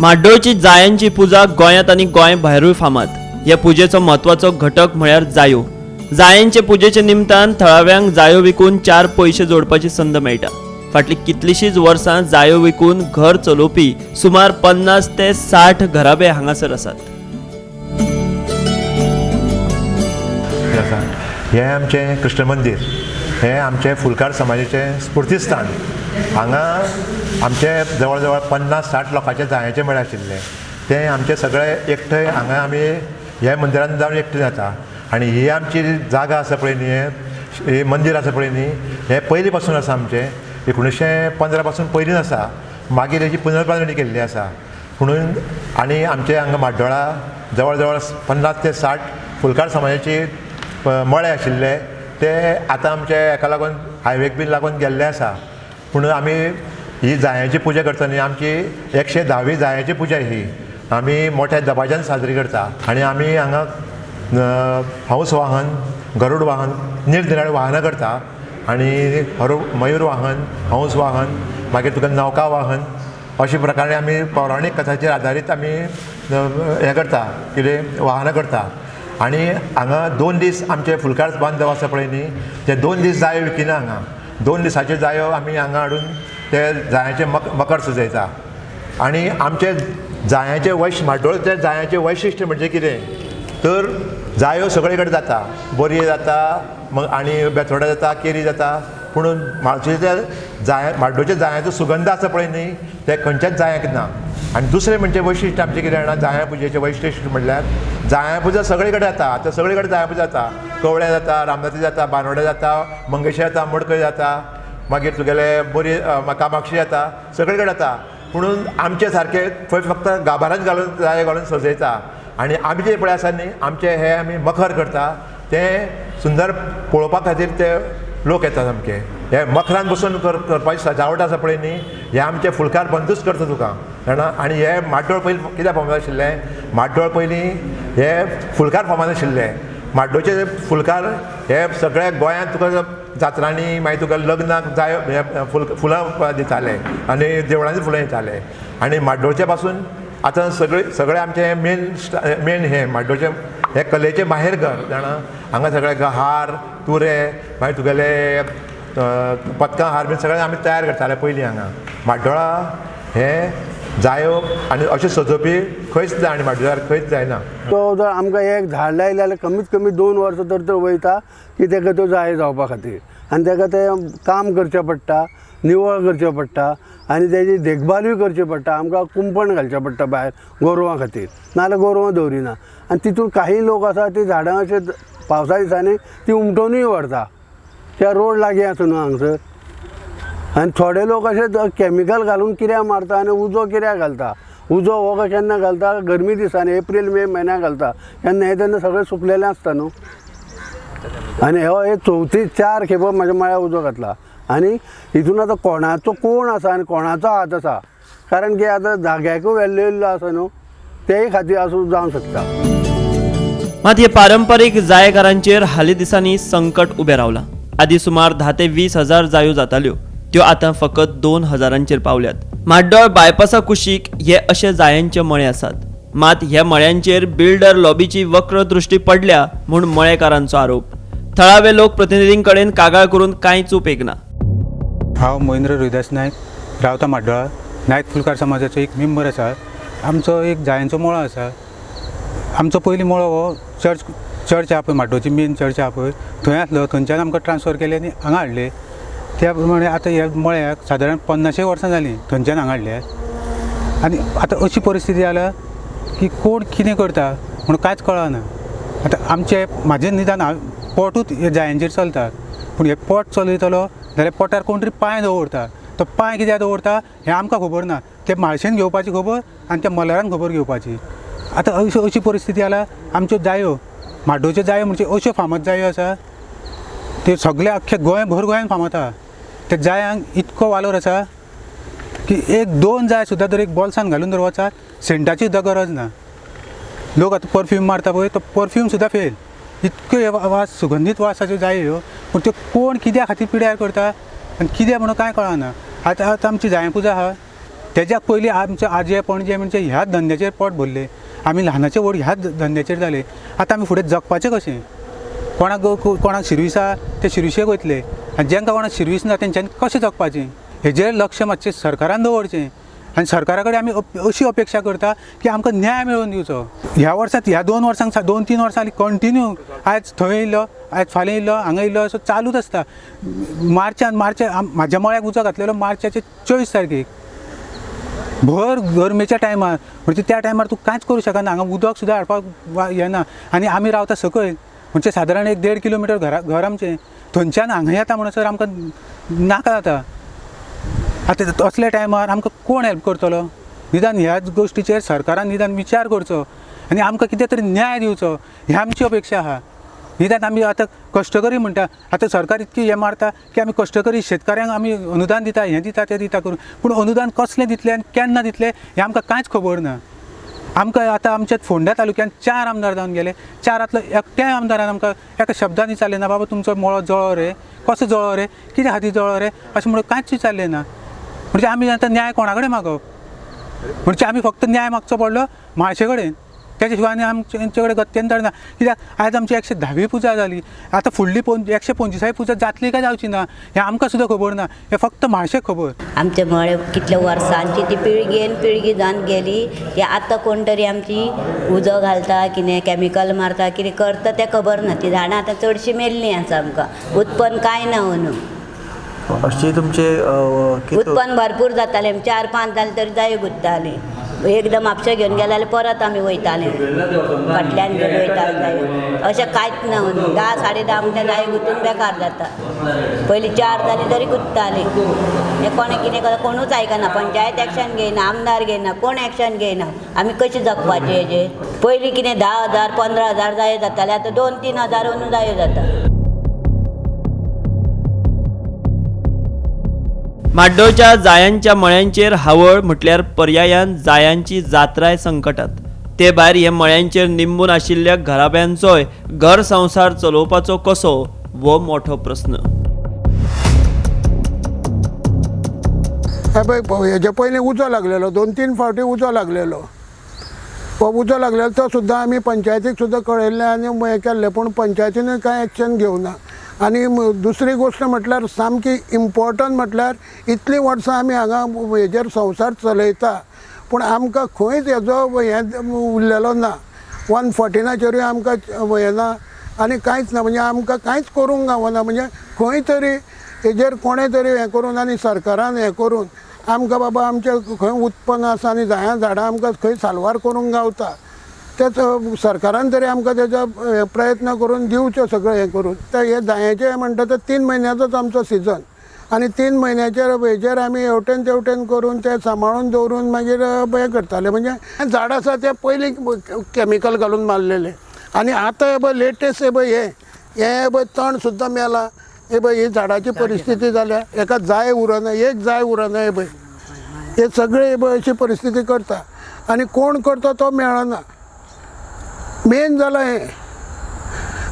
माड्डोळची जायांची पुजा गोंयांत आनी गोंय भायरूय फामाद ह्या पुजेचो म्हत्वाचो घटक म्हळ्यार जायो. जायांचे पुजेचे निमतान थळाव्यांक जायो विकून चार पयशे जोडपाची संद मेळटा. फाटली कितलीशींच वर्सां जायो विकून घर चलोवपी सुमार पन्नास ते साठ घराबे हांगासर आसात. हें आमचें कृष्ण मंदीर हें आमचें फुलकार समाजाचें स्फूर्तीस्थान. हांगा आमचे जवळ जवळ पन्नास साठ लोकांचे जायाचे मेळ आशिल्ले. ते आमचे सगळे एकठांय हांगा आमी ह्या मंदिरान जावन एकठांय जाता. आनी ही आमची जागा आसा पळय न्ही हे मंदीर आसा पळय न्ही हें पयलीं पासून आसा आमचें. एकुणशे पंदरा पासून पयलींच आसा. मागीर हेची पुनर्बांदणी केल्ली आसा. म्हणून आनी आमचे हांगा माड्डोळा जवळ जवळ पन्नास ते साठ फुलकार समाजाची मळे आशिल्ले. ते आतां आमचे हाका लागून हायवेक बीन लागून गेल्ले आसा. पूण आमी ही जायांची पुजा करतना आमची एकशे धावी जायांची पुजा ही. आमी मोठ्या दबाज्यान साजरी करता. आनी आमी हांगा अ, वाहन गरुड वाहन निरनिराळी वाहनां करता. आनी हरो मयूर वाहन हंस वाहन मागीर तुका नौका वाहन अशे प्रकारे आमी पौराणीक कथाचेर आदारीत आमी हें करता कितें वाहनां करता. आनी हांगा दोन दीस आमचे फुलकार बांधव आसा पळय न्ही ते दोन दीस जाय विकिना हांगा. दोन दिसाचे जायो आमी हांगा हाडून ते जायाचे मक मकर सजयता. आनी आमचे जायाचे वैश माड्डोळचे जायाचे वैशिश्ट म्हणजे कितें? तर जायो सगळे कडेन जाता. बोरये जाता मग आनी बेतोडा जाता केरी जाता. पूण माळशेच्या जाय माड्डोच्या जायाचो सुगंध आसा पळय न्ही? ते खंयच्याच जायांक ना. आनी दुसरें म्हणजे वैशिश्ट आमचें कितें जाणा जाया पुजेचें वैशिश्ट म्हणल्यार जाया पुजा सगळे कडेन जाता आतां सगळे कडेन जाया पुजा जाता कवळ्या जाता रामनाथी जाता बानोड्या जाता मंगेशी जाता मडकय जाता. मागीर तुगेले बोरी कामाक्षी जाता सगळे कडेन जाता पुणून आमचे सारके थंय फक्त गाभारांत घालून जाय घालून सजयता. आनी आमी जे पळय आसा न्ही आमचे हे आमी मखर करता ते सुंदर पळोवपा खातीर ते लोक येतात सामके हे मखरान बसून कर करपाची सजावट आसा पळय न्ही. हे आमचे फुलकार बंदूच करता तुका. जाणा आनी हे माड्डोळ पयलीं कित्याक फामाद आशिल्लें? माड्डोळ पयलीं हे फुलकार फामाद आशिल्ले. माड्डोळचे फुलकार हे सगळ्या गोंयांत तुका जात्रांनी मागीर तुका लग्नाक जाय हे फुल फुलां दिताले. आनी देवळांनी फुलां दिताले. आनी माड्डोळचे पासून आतां सगळे सगळे आमचे मेन मेन हे माड्डोळचे हे कलेचे माहेर घर जाणा हांगा सगळे हार तुरे मागीर तुगेले अ, पदकां हार बीन सगळे आमी तयार करताले पयलीं हांगा. माड्डोळा हे जायो आनी अशें सजोवपी खंयच जाय आनी माड्डोळार खंयच जायना. तो जर आमकां एक झाड लायलें जाल्यार कमीत कमी दोन वर्सां तर तो वयता की ताका तो जाय जावपा खातीर. आनी ताका तें काम करचें पडटा निवळ करचें पडटा आनी तेजी देखभालूय करची पडटा आमकां कुंपण घालचें पडटा भायर गोरवां खातीर. नाजाल्यार गोरवां दवरिना. आनी तितून काही लोक आसा ती झाडां अशें पावसा दिसांनी ती उमटोवनूय व्हरता. त्या रोड लागीं आसा न्हू हांगसर आनी थोडे लोक अशे कॅमिकल घालून कित्याक मारता आनी उजो कित्याक घालता. उजो हो केन्ना घालता गरमी दिसांनी एप्रील मे म्हयन्याक घालता. केन्ना हे तेन्ना सगळें सुकलेलें आसता न्हू आनी हो हे चवथी चार खेपो म्हाज्या माळ्यार उजो घातला. आनी हितून आतां कोणाचो कोण आसा आनी कोणाचो हात आसा कारण की आतां जाग्याकूय व्हेल्लो इल्लो आसा न्हू तेय खातीर आसूं जावंक शकता. मात हे पारंपारीक जायकारांचेर हालीं दिसांनी संकट उबें रावलां. आदीं सुमार धा ते वीस हजार जायो जाताल्यो. त्यो आतां फकत दोन हजारांचेर पावल्यात. माड्डोळ बायपासा कुशीक हे अशे जायांचे मळे आसात. मात ह्या मळ्यांचेर बिल्डर लॉबीची वक्र दृश्टी पडल्या म्हूण मळेकारांचो आरोप. थळावे लोक प्रतिनिधीं कडेन कागाळ करून कांयच उपेग ना हांव महेंद्र रोहिदास नायक रावता माड्डोळा नायक फुलकार समाजाचो एक मेंबर आसा. आमचो एक जायांचो मळो आसा. आमचो पयलीं मळो हो चर्च चर्च आहा पळय माड्डोची मेन चर्च आहा पळय थंय आसलो थंयच्यान आमकां ट्रान्सफर केले आनी हांगा हाडले. त्या प्रमाणे आतां ह्या मळ्याक सादारण पन्नाशे वर्सां जालीं थंयच्यान हांगा हाडले. आनी आतां अशी परिस्थिती जाला की कोण कितें करता म्हूण कांयच कळना. आतां आमचे म्हाजें निदान हांव पोटूच हे जायांचेर चलता. पूण हे पोट चलयतलो जाल्यार पोटार कोण तरी पांय दवरता. तो पांय कित्याक दवरता हें आमकां खबर ना. ते माळशेन घेवपाची खबर आनी त्या मल्हारान खबर घेवपाची. आतां अशी अशी परिस्थिती जाला आमच्यो जायो माड्डोच्यो जायो म्हणजे अश्यो फामाद जायो आसा त्यो सगळे अख्ख्या गोंयभर गोंयान फामाद आहा त्या जायांक इतको वालोर आसा की एक दोन जाय सुद्दां जर एक बॉल्सान घालून जर वचात सेंटाची सुद्दां गरज ना. लोक आतां परफ्यूम मारता पळय तो परफ्यूम सुद्दां फेल. इतक्यो हे वास सुगंधीत वासाच्यो जायो ह्यो हो. पूण त्यो कोण कित्या खातीर पिड्यार करता आनी कित्याक म्हणून कांय कळना. आतां आतां आमची जायपुजा आहा तेज्याक पयलीं आमचे आजे पणजे म्हणजे ह्याच धंद्याचेर पोट भरलें. आमी ल्हानाचे व्हड ह्याच धंद्याचेर जाले आतां आमी फुडें जगपाचें कशें कोणाक कोणाक शिरविसा ते शिरविशेक वयतले. आनी जेंकां कोणाक शिरवीस ना तेंच्यांनी कशें जगपाचें? हेजेर लक्ष मातशें सरकारान दवरचें. आनी सरकारा कडेन आमी अप- अशी अपेक्षा करता की आमकां न्याय मेळोवन दिवचो. ह्या वर्सांत ह्या दोन वर्सांक सा- दोन तीन वर्सां कंटिन्यू आयज थंय येयलो आयज फाल्यां येयलो हांगा येयलो असो चालूच आसता मार्चान मार्चा म्हाज्या मळ्याक उजो घातलेलो मार्चाचे चोवीस तारखेक. भर गरमेच्या टायमार म्हणजे त्या टायमार तूं कांयच करूं शकना हांगा उदक सुद्दां हाडपाक वा- येना आनी आमी रावता सकयल. म्हणजे सादारण एक देड किलोमिटर घरा घर आमचें थंयच्यान हांगा येता म्हणसर आमकां नाका जाता. आतां असल्या टायमार आमकां कोण हेल्प करतलो? निदान ह्याच गोश्टीचेर सरकारान निदान विचार करचो. आनी आमकां कितें तरी न्याय दिवचो. ही आमची अपेक्षा आहा निदान आमी आतां कश्टकरी म्हणटा आतां सरकार इतकी हें मारता की आमी कश्टकरी शेतकऱ्यांक आमी अनुदान दिता हें दिता तें दिता करून. पूण अनुदान कसलें दितलें आनी केन्ना दितलें हें आमकां कांयच खबर ना. आमकां आतां आमच्या फोंड्या तालुक्यान चार आमदार जावन गेले. चारांतलो एकट्याय आमदारान आमकां एका शब्दांनी विचारलें ना बाबा तुमचो मळो जळो रे. कसो जळो रे? कित्या खातीर जळो रे? अशें म्हणून कांयच विचारलें ना. म्हणजे आमी आतां न्याय कोणा कडेन मागप म्हणजे आमी फक्त न्याय मागचो पडलो म्हाळशे कडेन त्याच्या शिवाय आनी आमचे आमचे कडेन गत्यंतर ना कित्याक आयज आमची एकशे धावी पुजा जाली आतां फुडली पोन एकशे पंचवीसावी पुजा जातली काय जावची ना? हें आमकां सुद्दां खबर ना. हें फक्त म्हाळशेक खबर. आमचे मळे कितल्या वर्सांची ती पिळगेन पिळगी जावन गेली. की आतां कोण तरी आमची उजो घालता कितें कॅमिकल मारता कितें करता तें खबर ना. ती झाडां आतां चडशीं मेल्लीं आसा आमकां. उत्पन्न कांय ना न्हू अशी तुमचे उत्पन्न भरपूर जातालें. चार पांच जालें तरी जायो गुत्ताली. एकदम म्हापशें घेवन गेले जाल्यार परत आमी वयताले फाटल्यान घेवन वयताले अशें कांयच ना धा साडे धा म्हणटा जाय गुंतून बेकार जाता पयलीं चार जाली तरी गुत्ताली हे कोणें कितें करता? कोणूच आयकना पंचायत एक्शन घेयना आमदार घेयना कोण एक्शन घेयना आमी कशें जगपाचें हेजेर पयलीं कितें धा हजार पंदरा हजार जायो जाताले आतां दोन तीन हजार अंदू जायो जाता. माड्डोच्या जायांच्या मळ्यांचेर हावळ म्हटल्यार पर्यायान जायांची जात्राय संकटात. ते भायर हे मळ्यांचेर निंबून आशिल्ल्या घराब्यांचोय घर संसार चलोवपाचो कसो? हो मोठो प्रस्न. हे पळय हेजे पयलीं उजो लागलेलो दोन तीन फावटी उजो लागलेलो. हो उजो लागलेलो तो सुद्दां आमी पंचायतीक सुद्दां कळयल्लें आनी हें केल्लें पूण पंचायतीनूय कांय एक्शन घेवना आनी दुसरी गोश्ट म्हटल्यार सामकी इम्पॉर्टंट म्हटल्यार इतलीं वर्सां आमी हांगा हेजेर संवसार चलयता. पूण आमकां खंयच हेजो हें उरलेलो ना. वन फोर्टिनाचेरूय आमकां हें ना आनी कांयच ना म्हणजे आमकां कांयच करूंक गावना. म्हणजे खंय तरी हेजेर कोणें तरी हें करून आनी सरकारान हें करून आमकां बाबा आमचें खंय उत्पन्न आसा आनी जाया झाडां आमकां खंय साल्वार करूंक गावता. तेच सरकारान तरी आमकां तेजो प्रयत्न करून दिवचें सगळें हें करून तर हे जायाचें हें म्हणटा ते तीन म्हयन्याचोच आमचो सिजन आनी तीन म्हयन्याचेर हेजेर आमी हेवटेन तेवटेन करून तें सांबाळून दवरून मागीर हें करताले. म्हणजे झाड आसा ते पयलीं कॅमिकल घालून मारलेले. आनी आतां हे पळय लेटेस्ट हे पळय हे हे पळय तण सुद्दां मेला. हे पळय ही झाडाची परिस्थिती जाल्या एका जाय उरना एक जाय उरना हे पळय हे सगळे हे पळय अशी परिस्थिती करता. आनी कोण करता तो मेळना. मेन जाला हें.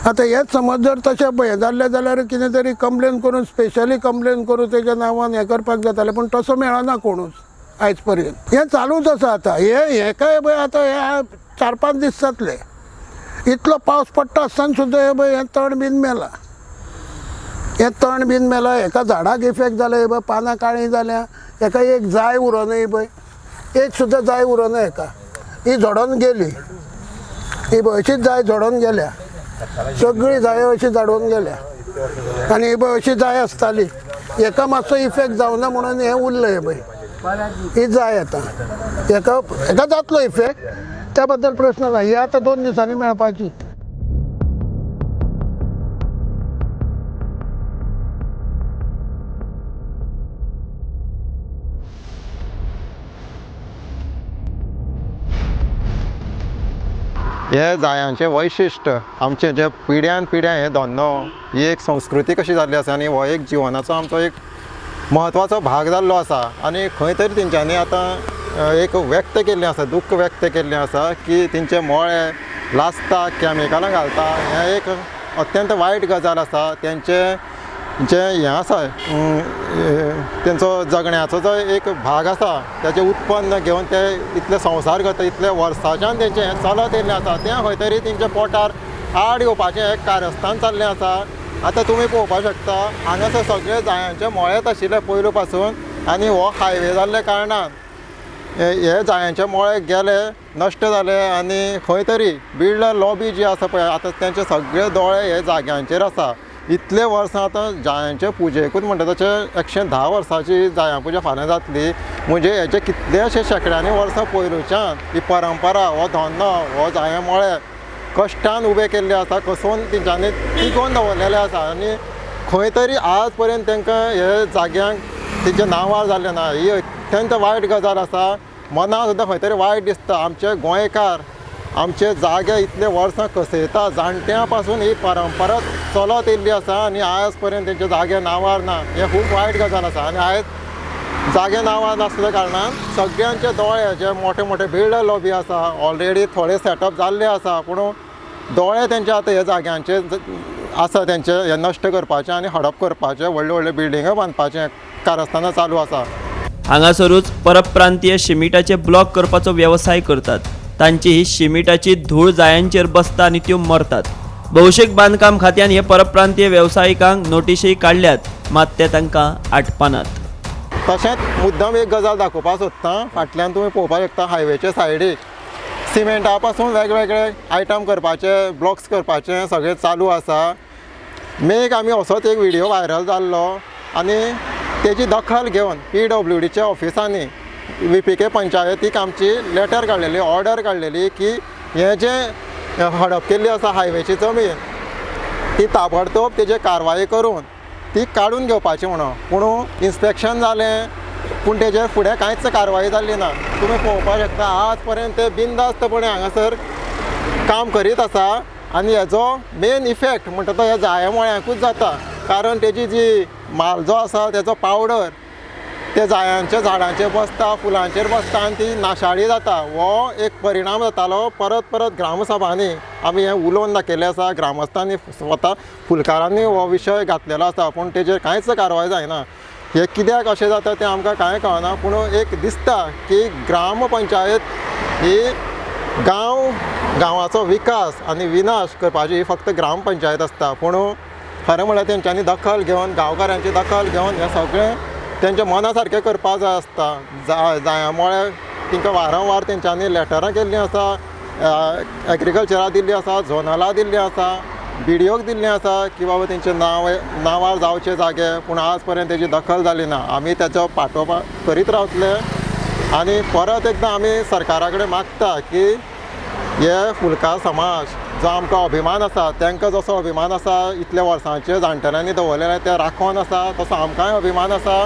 आतां हेच समज जर तशें पळय जाल्लें जाल्यार कितें तरी कंप्लेन करून स्पेशली कंप्लेन करून तेज्या नांवान हें करपाक जातालें पूण तसो मेळना कोणूच आयज पर्यंत हें चालूच आसा आतां. हें काय पळय आतां हे चार पांच दीस जातले इतलो पावस पडटा आसतना सुद्दां हे पळय हें तण बीन मेलां. हें तण बीन मेलां. हेका झाडाक इफेक्ट जाला हे पळय पानां काळीं जाल्या हेका एक जाय उरोना पळय एक सुद्दां जाय उरोना हेका ही झडोन गेली. ही अशीच जाय झोडोन गेल्या. सगळी जायो अशी झाडोवन गेल्या. आनी ही पळय अशी जाय आसताली हेका मातसो इफेक्ट जावना म्हणून हें उरलें हे पळय ही जाय आतां. हेका हेका जातलो इफेक्ट त्या बद्दल प्रश्न ना ही आतां दोन दिसांनी मेळपाची हे जायांचें वैशिश्ट आमचें जे पिढ्यान पिढ्या हे धंदो ही एक संस्कृती कशी जाल्ली आसा आनी हो एक जिवनाचो आमचो एक म्हत्वाचो भाग जाल्लो आसा. आनी खंय तरी तेंच्यांनी आतां एक व्यक्त केल्लें आसा दुख्ख व्यक्त केल्लें आसा की तेंचे मोळे लासता कॅमिकलां घालता हें एक अत्यंत वायट गजाल आसा. तेंचे म्हणजे जे हें आसा तेंचो जगण्याचो जो एक भाग आसा तेजें उत्पन्न घेवन ते इतले संवसार करता इतले वर्साच्यान तेंचें हें चलत येयल्लें आसा तें खंय तरी तेंच्या पोटार आड येवपाचें एक कारस्थान जाल्लें आसा आतां तुमी पळोवपाक शकता हांगासर सगळे जायांचे मळेत आशिल्ले पयलू पासून आनी हो हायवे जाल्ल्या कारणान. हे हे जायांचे मळे गेले नश्ट जाले आनी खंय तरी बिल्ड लॉबी जी आसा पळय आतां तेंचे सगळे दोळे हे जाग्यांचेर आसा इतले वर्सां आतां जायांचे पुजेकूच म्हणटा तशें एकशे धा वर्सांची जायां पुजा फाल्यां जातली. म्हणजे हेचे कितलेशे शेकड्यांनी वर्सां पयलूच्यान ही परंपरा हो धंदो हो जायां मळे कश्टान उबे केल्ले आसा कसून तेंच्यांनी तिगोवन दवरलेले आसा आनी खंय तरी आज पर्यंत तांकां हे जाग्यांक तेंचे नांवार जाल्लें ना. ही अत्यंत वायट गजाल आसा मनाक सुद्दां खंय तरी वायट दिसता. आमचे गोंयकार आमचे जागे इतले वर्सां कसयता जाणट्यां पासून ही परंपरा चलत येयल्ली आसा आनी आयज पर्यंत तेंचे जाग्या नांवार ना. हें खूब वायट गजाल आसा. आनी आयज जागे नांवार नासल्या कारणान सगळ्यांचे दोळे जे मोठे मोठे बिल्डर लॉबी आसा. ऑलरेडी थोडे सेटअप जाल्ले आसा. पूण दोळे तेंचे आतां ह्या जाग्यांचे आसा तेंचे हे नश्ट करपाचे आनी हडप करपाचे व्हडले व्हडले बिल्डिंग बांदपाचे कारस्थाना चालू आसा. हांगासरूच परप्रांतीय शिमिटाचे ब्लॉक करपाचो वेवसाय करतात. तांची ही शिमिटाची धूळ जायांचेर बसता आनी त्यो मरतात. भौशीक बांदकाम खात्यान हे परप्रांतीय वेवसायिकांक नोटीशी काडल्यात मात ते तांकां आटपानात. तशेंच मुद्दम एक गजाल दाखोवपाक सोदतां. फाटल्यान तुमी पळोवपाक शकता हायवेचे सायडीक. सिमेंटा पासून वेगवेगळे आयटम करपाचे ब्लॉक्स करपाचे सगळें चालू आसा. मेक आमी असोच एक व्हिडियो व्हायरल जाल्लो आनी तेजी दखल घेवन पी डब्ल्यू डीच्या ऑफिसांनी व्ही पी के पंचायतीक आमची लेटर काडलेली ऑर्डर काडलेली की हें जें हडप केल्ली आसा हायवेची जमीन. ती ताबडतोब तेजे कारवाई करून ती काडून घेवपाची म्हणून. पूण इन्स्पेक्शन जालें पूण तेजे फुडें कांयच कारवाई जाल्ली ना. तुमी पळोवपाक शकता आज पर्यंत ते बिंदास्तपणे हांगासर काम करीत आसा आनी हेजो मेन इफेक्ट म्हणटा तो ह्या जाया जाता. कारण तेजी जी माल जो आसा तेजो पावडर ते जायांच्या झाडांचेर बसता फुलांचेर बसता आनी ती नाशाळी जाता. हो एक परिणाम जातालो परत परत ग्रामसभांनी. आमी हें उलोवन दाखयलें आसा ग्रामस्थांनी स्वता फुलकारांनी हो विशय घातलेलो आसा पूण तेजेर कांयच कारवाय जायना. हें कित्याक अशें जाता तें आमकां कांय कळना पूण एक दिसता की ग्राम पंचायत ही गांव गांवाचो विकास आनी विनाश करपाची ही फक्त ग्राम पंचायत आसता. पूण खरें म्हळ्यार तेंच्यांनी दखल घेवन गांवकारांची दखल घेवन हें सगळें तेंच्या मना सारकें करपा जाय आसता जा जाया मुळे तांकां वारंवार तेंच्यांनी लेटरां केल्लीं आसा एग्रिकल्चरा दिल्लीं आसा झोनला दिल्लीं आसा बी डी ओक दिल्लीं आसा की बाबा तेंचें नांव नांवार जावचे जागे पूण आज पर्यंत तेजी दखल जाली ना. आमी तेचो पाठोपा करीत रावतले आनी परत एकदां आमी सरकारा कडेन मागता की हे फुलकार समाज जो आमकां अभिमान आसा तांकां जसो अभिमान आसा इतल्या वर्सांचे जाणटेल्यांनी दवरलेले ते राखोन आसा तसो आमकांय अभिमान आसा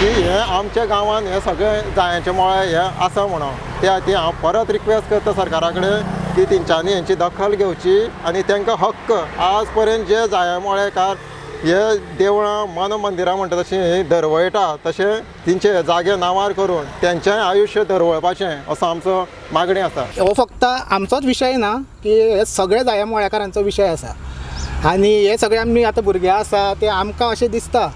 की हे आमच्या गांवान हे सगळे जायांचे मळे हे आसा म्हणून. त्या खातीर हांव परत रिक्वेस्ट करता सरकारा कडेन की तेंच्यांनी हेंची दखल घेवची आनी तांकां हक्क. आज पर्यंत जे जाया मळेकार हे देवळां मन मंदिरां म्हणटा तशीं ही धरवळटा तशें तेंचे जागे नांवार करून तेंचें आयुश्य धरवळपाचें असो आमचो मागणी आसा हो फक्त आमचोच विशय ना की हे सगळे जाया मळ्याकारांचो विशय आसा आनी हे सगळे आमी आतां भुरगे आसा ते आमकां अशें दिसता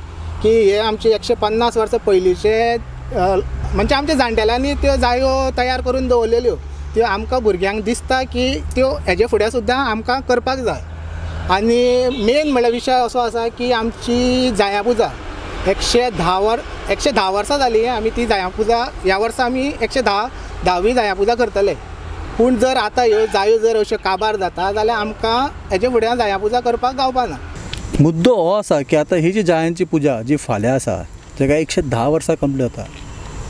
की हे आमचे एकशे पन्नास वर्सां पयलींचे म्हणजे आमच्या जाण्टेल्यांनी त्यो जायो तयार करून दवरलेल्यो. त्यो आमकां भुरग्यांक दिसता की त्यो हेजे फुडें सुद्दां आमकां करपाक जाय. आनी मेन म्हणल्यार विशय असो आसा की आमची जाया पुजा एकशे धा वर एकशे धा वर्सां जालीं आमी ती जाया पुजा ह्या वर्सा आमी एकशे धा धावी जाया पुजा करतले. पूण जर आतां ह्यो जायो जर अश्यो काबार जाता जाल्यार आमकां हेजे फुडें जाया पुजा करपाक गावपा ना. मुद्दो हो आसा की आतां ही जी जायांची पुजा जी फाल्यां आसा जेका एकशे धा वर्सां कंप्लीट जाता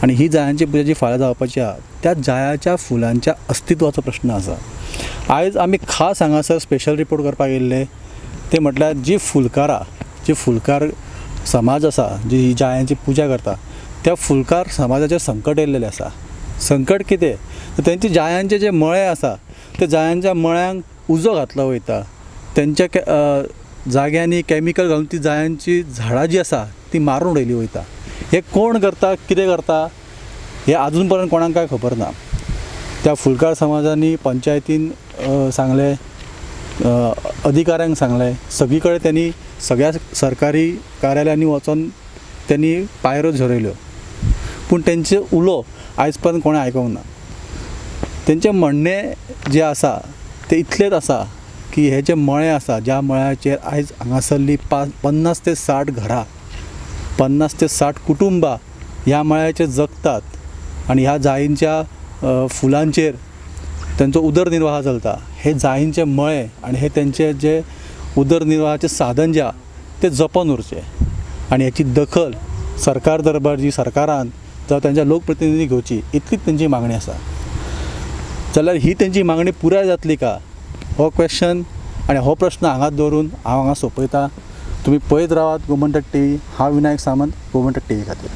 आनी ही जायांची पुजा जी फाल्यां जावपाची आहा त्या जायाच्या फुलांच्या अस्तित्वाचो प्रश्न आसा आयज आमी खास हांगासर स्पेशल रिपोर्ट करपाक येयल्ले ते म्हटल्यार जी फुलकारां जी फुलकार समाज आसा जी ही जायांची पुजा करता त्या फुलकार समाजाचे संकट येयलेले आसा संकट कितें? तर तेंचे जायांचे जे मळे आसा ते जायांच्या मळ्यांक उजो घातलो वयता. तेंच्या के- जाग्यांनी कॅमिकल घालून ती जायांची झाडां जी आसा ती मारून उडयली वयता. हे कोण करता कितें करता हे आजून पर्यंत कोणाक कांय खबर ना. त्या फुलकार समाजांनी पंचायतीन सांगलें अधिकाऱ्यांक सांगलें. सगळी कडेन त्यांनी सगळ्या सरकारी कार्यालयांनी वचोन त्यांनी पायऱ्यो झरयल्यो. पूण तेंचे उलो आयज पर्यंत कोणें आयकूंक ना. तेंचें म्हणणें जें आसा तें इतलेंच आसा की हे जे मळे आसा ज्या मळ्याचेर आयज हांगासरली पाच पन्नास ते साठ घरां पन्नास ते साठ कुटुंबां ह्या मळ्याचेर जगतात. आणि ह्या जायींच्या फुलांचेर त्यांचो उदरनिर्वाह चलता. हे जाईंचे मळे आणि हे त्यांचे जे उदरनिर्वाहाचे साधन जे ते जपून उरचे आणि याची दखल सरकार दरबार जी सरकारान जावं त्यांच्या लोकप्रतिनिधी घेवची इतलीच तेंची मागणी आसा जाल्यार ही तेंची मागणी पुराय जातली का? हो क्वेश्चन आनी हो प्रश्न हांगा दवरून हांव हांगा सोपयता. तुमी पळयत रावात गोमंटक टी व्ही हांव विनायक सामंत गोमंटक टी व्ही खातीर.